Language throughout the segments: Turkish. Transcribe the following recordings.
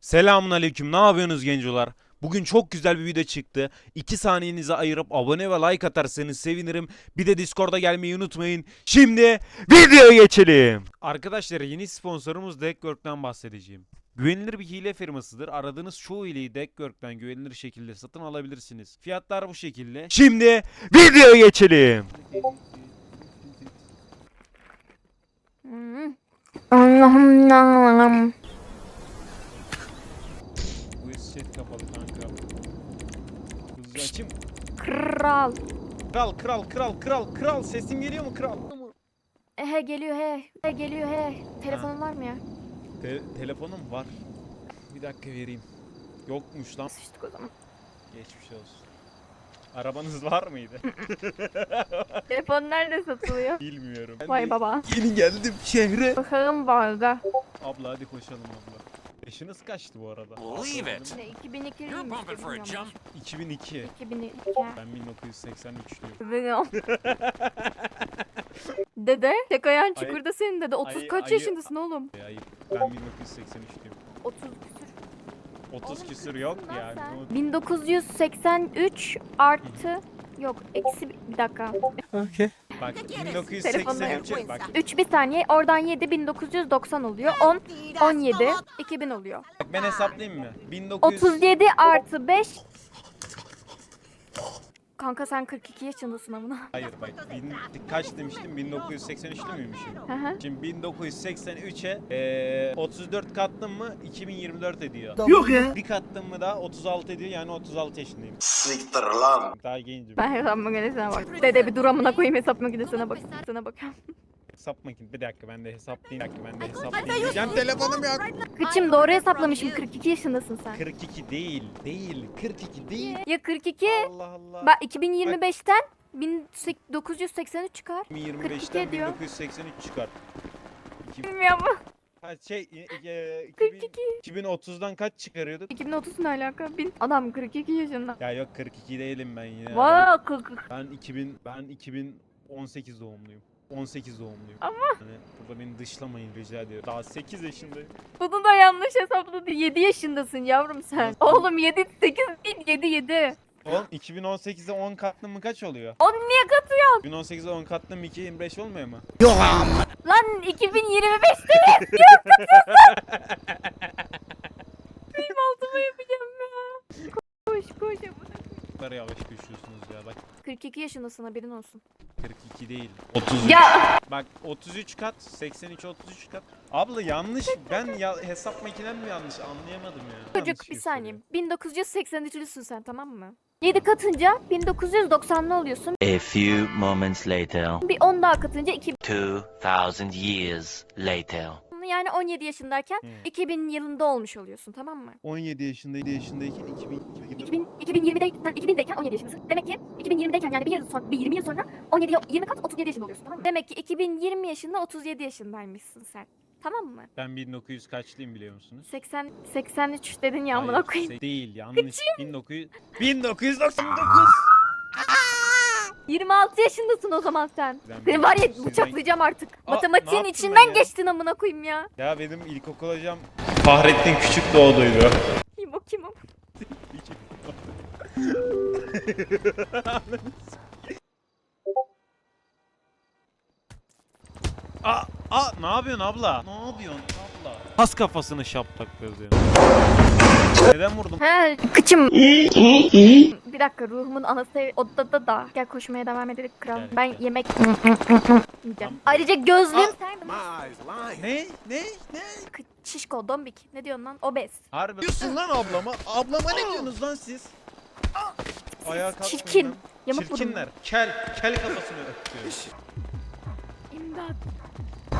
Selamun aleyküm. Ne yapıyorsunuz gencolar? Bugün çok güzel bir video çıktı. 2 saniyenizi ayırıp abone ve like atarsanız sevinirim. Bir de Discord'a gelmeyi unutmayın. Şimdi videoya geçelim. Arkadaşlar yeni sponsorumuz Deckwork'tan bahsedeceğim. Güvenilir bir hile firmasıdır. Aradığınız çoğu hileyi Deckwork'tan güvenilir şekilde satın alabilirsiniz. Fiyatlar bu şekilde. Şimdi videoya geçelim. Allah'ım Allah'ım. Bu chat kapalı kanka. Hızlı açayım. Kral. Kral kral kral kral kral sesim geliyor mu kral? He geliyor he. He geliyor he. Telefonun var mı ya? Te- telefonum var. Bir dakika vereyim. Yokmuş lan. Sıçtık o zaman. Geçmiş olsun. Arabanız var mıydı? Telefon nerede satılıyor? Bilmiyorum. Ben Vay baba. Yeni geldim şehre. Bakalım vardı. Abla hadi koşalım abla. Yaşınız kaçtı bu arada? Believe it. Ne 2002 You're bumping for a jump. 2002. 2002. Ben 1983 diyorum. Bilmiyorum. dede, tek ayağın çukurda senin dede. 30 ayı- kaç ayı- yaşındasın oğlum? Ya. Ben 1983 diyorum. 30 küsür. 30 Oğlum küsür yok kızsın lan yani. sen. Ne- 1983 artı yok eksi bir dakika. Bak Telefonla 1983'e bak 3 bir saniye oradan 7 1990 oluyor. 10 17 2000 oluyor. Bak ben hesaplayayım mı? 1900 37 artı 5 Kanka sen 42 yaşındasın amına. Hayır bak bin, kaç demiştim 1983'lü müymüşüm? Hı hı. Şimdi 1983'e eee 34 kattım mı 2024 ediyor. Yok ya. Bir kattım mı da 36 ediyor yani 36 yaşındayım. Siktir lan. Daha gencim. Ben hesap makinesine bak. Dede bir dur amına koyayım hesap makinesine bak. Sana bakıyorum. Hesap makine. Bir dakika ben de hesaplayayım. Bir dakika ben de hesaplayayım. Diyeceğim telefonum yok. Kıçım doğru hesaplamışım 42 yaşındasın sen. 42 değil. Değil. 42 değil. Ya 42 Allah Allah. bak 2025'ten 1983 çıkar. 2025'ten diyor. 1983 çıkar. İki- Bilmiyorum. Ha, şey e, e, 2000 42. 2030'dan kaç çıkarıyorduk? 2030 ne alaka? Bin. Adam 42 yaşında. Ya yok 42 değilim ben yine. Vay 40. Ben 2000 ben 2018 doğumluyum. 18 doğumluyum. Ama- Hani burada beni dışlamayın rica ediyorum. Daha 8 yaşındayım. Bunu da yanlış hesapladı. 7 yaşındasın yavrum sen. Oğlum 7 8 değil 7 7. Oğlum 2018'e 10 katlım mı kaç oluyor? Onu niye katıyor? 2018'e 10 katlım 2 25 olmuyor mu? Lan 2025'te mi? Benim altıma yapacağım ya. Koş koş. Bu kadar yavaş koşuyorsunuz ya bak 42 yaşındasın haberin olsun. 42 değil. 33. Ya Bak 33 kat 83 33 kat. Abla yanlış ben ya hesap makinem mi yanlış anlayamadım ya. çocuk Yanlış bir saniye. gösteriyor. 1983'lüsün sen tamam mı? 7 katınca 1990'lı oluyorsun. A few moments later, Bir 10 daha katınca 2000 2,000 years later. Yani 17 yaşındayken Hmm. 2000 yılında olmuş oluyorsun tamam mı? 17 yaşındaydı yaşındayken 2000 2000, 2020'de, sen 2000'deyken 17 yaşındasın. Demek ki 2020'deyken yani bir yıl sonra, bir 20 yıl sonra 17, 20 kat 37 yaşında oluyorsun tamam mı? Demek ki 2020 yaşında 37 yaşındaymışsın sen. Tamam mı? Ben 1900 kaçlıyım biliyor musunuz? 80, 83 dedin ya amına Hayır, koyayım. se- Değil yanlış. 1900 1999. 26 yaşındasın o zaman sen. Ben Seni var ya sizden- bıçaklayacağım artık. Aa, Matematiğin yaptın içinden ben ya? geçtin amına koyayım ya. Ya benim ilkokul hocam Fahrettin Küçük doğduydu. Kim o kim o? Aa, aa ne yapıyorsun abla? Ne yapıyorsun abla? Has kafasını şaplak gözüyor. Neden vurdum? He kıçım. Bir dakika ruhumun anası odada da. Gel koşmaya devam edelim kral. Gel, ben gel. yemek yiyeceğim. Ayrıca gözlüğüm sen Ne? Ne? Ne? Kı- Şişko, dombik. Ne diyorsun lan? Obez. Harbi. Diyorsun lan ablama. Ablama ne diyorsunuz lan siz? Ayağa kalkmayın Çirkin. lan. Yamuk burun. Çirkinler. Kel. Kel kafasını öpüyor. İmdat.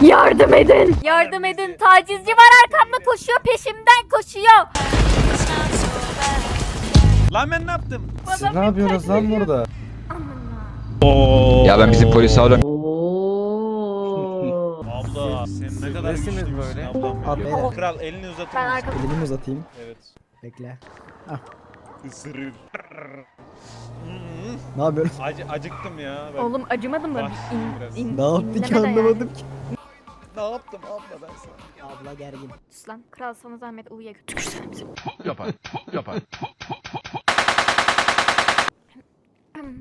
Yardım edin. Yardım edin. Tacizci var arkamda koşuyor. Peşimden koşuyor. Lan ben ne yaptım? Siz ne yapıyorsunuz lan burada? Oo. Ya ben bizim polisi alıyorum. Abla sen ne kadar Nesiniz güçlüymüşsün böyle? ablam. Abi, ya. beyler. Kral elini uzatır Ben mısın? Elimi mi uzatayım? Evet. Bekle. Isırır. Ne yapıyorsun? Acı, acıktım ya. Ben Oğlum acımadı mı? Bak, İn, biraz. in, Ne yaptı ki anlamadım ki. Ne yaptım abla ben sana? Abla gergin. Sus lan. Kral sana zahmet U'ya götür. Tükürsene bizi. yapar, yapar.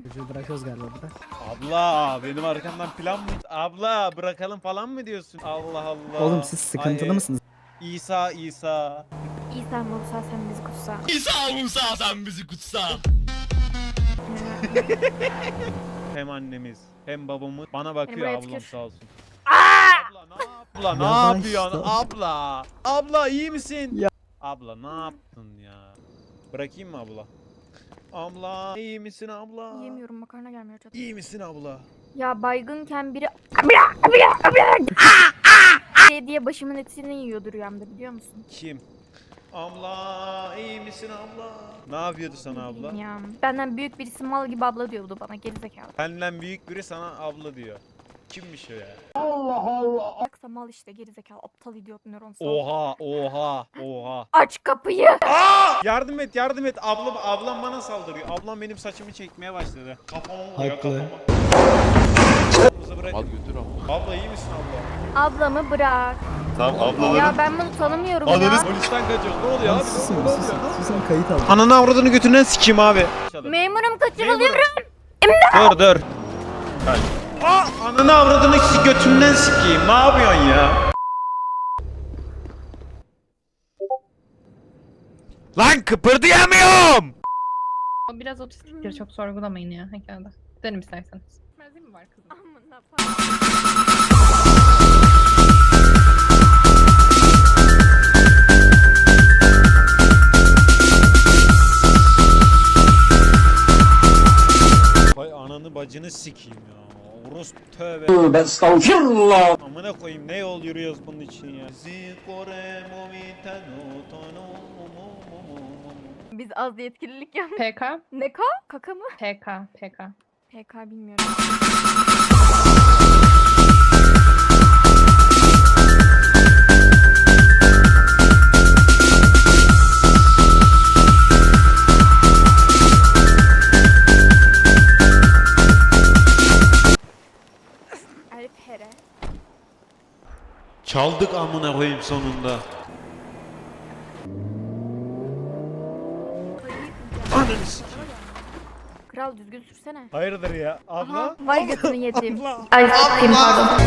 Çocuğu bırakıyoruz galiba burada. Abla benim arkamdan plan mı? Abla bırakalım falan mı diyorsun? Allah Allah. Oğlum siz sıkıntılı Ay, mısınız? İsa İsa. İsa Musa sen bizi kutsa. İsa Musa sen bizi kutsa. Hem annemiz hem babamız bana bakıyor buraya ablam tükür. sağ olsun. Abla ne yap- Abla ne Yavaş yapıyorsun? lan. Abla. Abla iyi misin? Ya. Abla ne yaptın ya? Bırakayım mı abla? Abla iyi misin abla? Yiyemiyorum makarna gelmiyor çatı. İyi misin abla? Ya baygınken biri diye diye başımın etini yiyordu rüyamda biliyor musun? Kim? Abla iyi misin abla? Ne yapıyordu sana abla? Ya. Benden büyük birisi mal gibi abla diyordu bana gerizekalı. Senden büyük biri sana abla diyor. Kimmiş o ya? Yoksa mal işte gerizekalı aptal idiot nöronsal. Oha oha oha. Aç kapıyı. Yardım et yardım et. Ablam ablam bana saldırıyor. Ablam benim saçımı çekmeye başladı. Kafamı vuruyor Haklı. kafama. Al götür ama. Abla iyi misin abla? Ablamı bırak. Tamam ablalarım. Ya ben bunu tanımıyorum ya. Polisten kaçıyoruz. Ne oluyor abi? Susun, Ne oluyor? susun, susun kayıt alın. Ananı avradını götünden sikeyim abi. Memurum kaçırılıyorum. Dur dur. Aa, ananı avradını götünden sikeyim. Ne yapıyorsun ya? Lan kıpırdayamıyorum. O biraz otistiktir çok sorgulamayın ya hikayede. Gidelim isterseniz. Merzi mi var kızım? Vay ananı bacını sikeyim ya. Orospu tövbe. Ben estağfirullah. Amına koyayım ne yol yürüyoruz bunun için ya. Biz az yetkililik yaptık. PK, Ne ka? Kaka mı? PK, PK. PK bilmiyorum. Çaldık amına koyayım sonunda. Ananı sikeyim. Kral düzgün sürsene. Hayırdır ya? Abla? Vay götünü yedim. Abla. Ay s**eyim pardon.